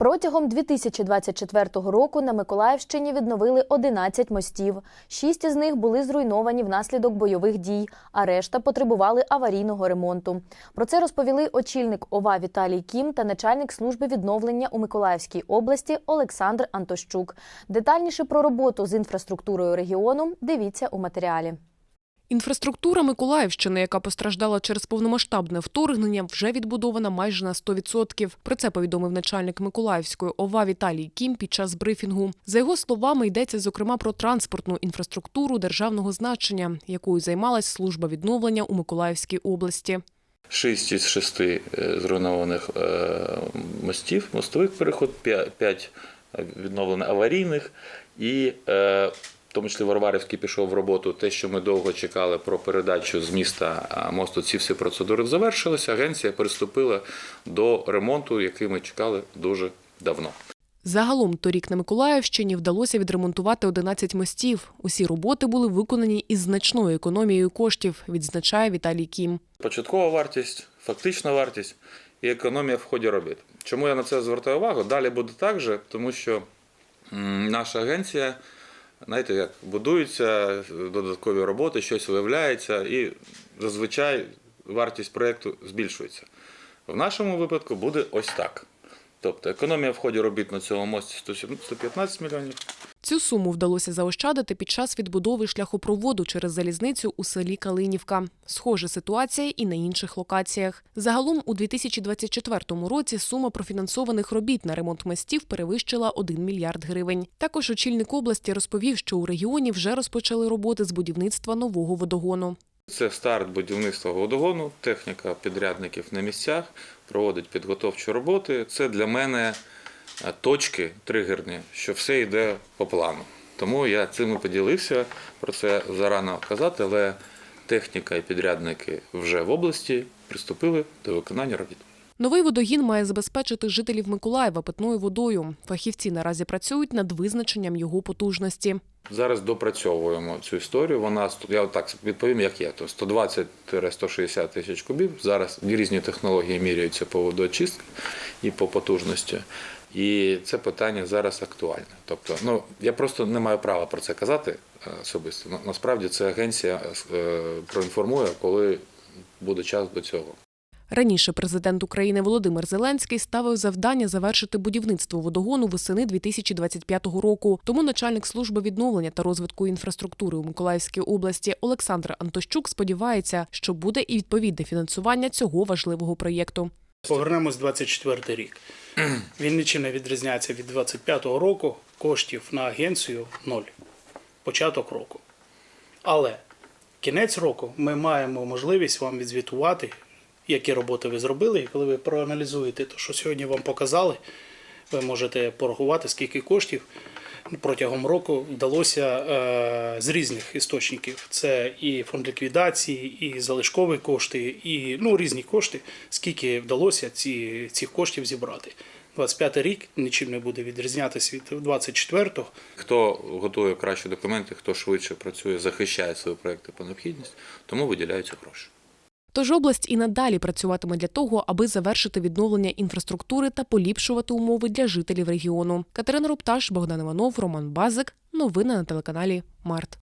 Протягом 2024 року на Миколаївщині відновили 11 мостів. Шість із них були зруйновані внаслідок бойових дій, а решта потребували аварійного ремонту. Про це розповіли очільник ОВА Віталій Кім та начальник служби відновлення у Миколаївській області Олександр Антощук. Детальніше про роботу з інфраструктурою регіону дивіться у матеріалі. Інфраструктура Миколаївщини, яка постраждала через повномасштабне вторгнення, вже відбудована майже на 100%. Про це повідомив начальник Миколаївської ОВА Віталій Кім під час брифінгу. За його словами, йдеться зокрема про транспортну інфраструктуру державного значення, якою займалась служба відновлення у Миколаївській області. Шість із шести е, зруйнованих е, мостів, мостових переход, п'я- п'ять відновлено аварійних і е, в тому числі Варварівський пішов в роботу. Те, що ми довго чекали про передачу з міста мосту, ці всі процедури завершилися. Агенція приступила до ремонту, який ми чекали дуже давно. Загалом торік на Миколаївщині вдалося відремонтувати 11 мостів. Усі роботи були виконані із значною економією коштів, відзначає Віталій Кім. Початкова вартість, фактична вартість і економія в ході робіт. Чому я на це звертаю увагу? Далі буде так же, тому що наша агенція, знаєте, як будуються додаткові роботи, щось виявляється, і зазвичай вартість проєкту збільшується. В нашому випадку буде ось так. Тобто економія в ході робіт на цьому мості 115 мільйонів. Цю суму вдалося заощадити під час відбудови шляхопроводу через залізницю у селі Калинівка. Схожа ситуація і на інших локаціях. Загалом у 2024 році сума профінансованих робіт на ремонт мостів перевищила 1 мільярд гривень. Також очільник області розповів, що у регіоні вже розпочали роботи з будівництва нового водогону. Це старт будівництва водогону, техніка підрядників на місцях, проводить підготовчі роботи. Це для мене точки тригерні, що все йде по плану. Тому я цим і поділився. Про це зарано казати, але техніка і підрядники вже в області приступили до виконання робіт. Новий водогін має забезпечити жителів Миколаєва питною водою. Фахівці наразі працюють над визначенням його потужності. Зараз допрацьовуємо цю історію. Вона я так відповім, як є. То 120-160 тисяч кубів. Зараз різні технології міряються по водоочистці і по потужності. І це питання зараз актуальне. Тобто, ну я просто не маю права про це казати е, особисто. На- Насправді це агенція е, проінформує, коли буде час до цього. Раніше президент України Володимир Зеленський ставив завдання завершити будівництво водогону восени 2025 року. Тому начальник служби відновлення та розвитку інфраструктури у Миколаївській області Олександр Антощук сподівається, що буде і відповідне фінансування цього важливого проєкту. Повернемось 24 рік. Він нічим не відрізняється від 25-го року. Коштів на агенцію ноль. Початок року. Але кінець року ми маємо можливість вам відзвітувати, які роботи ви зробили. І коли ви проаналізуєте те, що сьогодні вам показали, ви можете порахувати, скільки коштів протягом року вдалося е, з різних істочників. Це і фонд ліквідації, і залишкові кошти, і ну, різні кошти, скільки вдалося ці, цих коштів зібрати. 25 рік нічим не буде відрізнятися від 24-го. Хто готує кращі документи, хто швидше працює, захищає свої проекти по необхідність, тому виділяються гроші. Тож область і надалі працюватиме для того, аби завершити відновлення інфраструктури та поліпшувати умови для жителів регіону. Катерина Рупташ, Богдан Іванов, Роман Базик. Новини на телеканалі Март.